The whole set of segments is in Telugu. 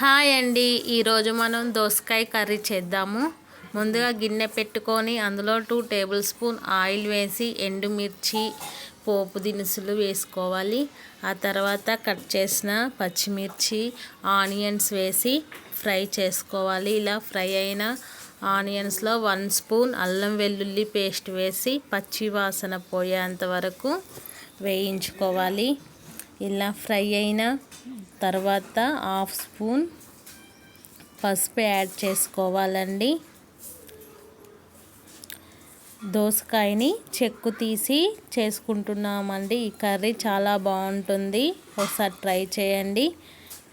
హాయ్ అండి. ఈరోజు మనం దోసకాయ కర్రీ చేద్దాము. ముందుగా గిన్నె పెట్టుకొని అందులో టూ టేబుల్ స్పూన్ ఆయిల్ వేసి ఎండుమిర్చి పోపు దినుసులు వేసుకోవాలి. ఆ తర్వాత కట్ చేసిన పచ్చిమిర్చి ఆనియన్స్ వేసి ఫ్రై చేసుకోవాలి. ఇలా ఫ్రై అయిన ఆనియన్స్లో వన్ స్పూన్ అల్లం వెల్లుల్లి పేస్ట్ వేసి పచ్చి వాసన పోయేంత వరకు వేయించుకోవాలి. ఇలా ఫ్రై అయిన తర్వాత హాఫ్ స్పూన్ పసుపు యాడ్ చేసుకోవాలండి. దోసకాయని చెక్కు తీసి చేసుకుంటున్నామండి. ఈ కర్రీ చాలా బాగుంటుంది. ఒకసారి ట్రై చేయండి.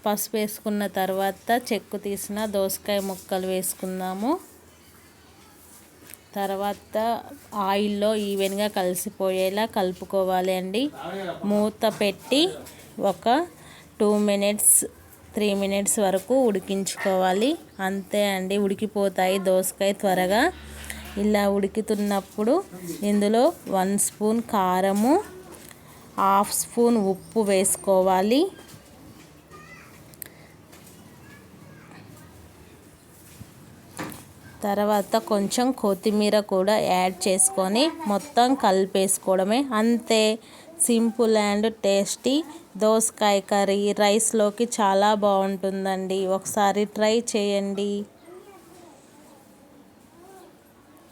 పసుపు వేసుకున్న తర్వాత చెక్కు తీసిన దోసకాయ ముక్కలు వేసుకుందాము. తర్వాత ఆయిల్లో ఈవెన్గా కలిసిపోయేలా కలుపుకోవాలి అండి మూత పెట్టి ఒక టూ మినిట్స్ త్రీ మినిట్స్ వరకు ఉడికించుకోవాలి. అంతే అండి ఉడికిపోతాయి దోసకాయ త్వరగా. ఇలా ఉడుకుతున్నప్పుడు ఇందులో వన్ స్పూన్ కారము హాఫ్ స్పూన్ ఉప్పు వేసుకోవాలి. తర్వాత కొంచెం కొత్తిమీర కూడా యాడ్ చేసుకొని మొత్తం కలిపేసుకోవడమే. అంతే. సింపుల్ అండ్ టేస్టీ దోసకాయ కర్రీ రైస్లోకి చాలా బాగుంటుందండి. ఒకసారి ట్రై చేయండి.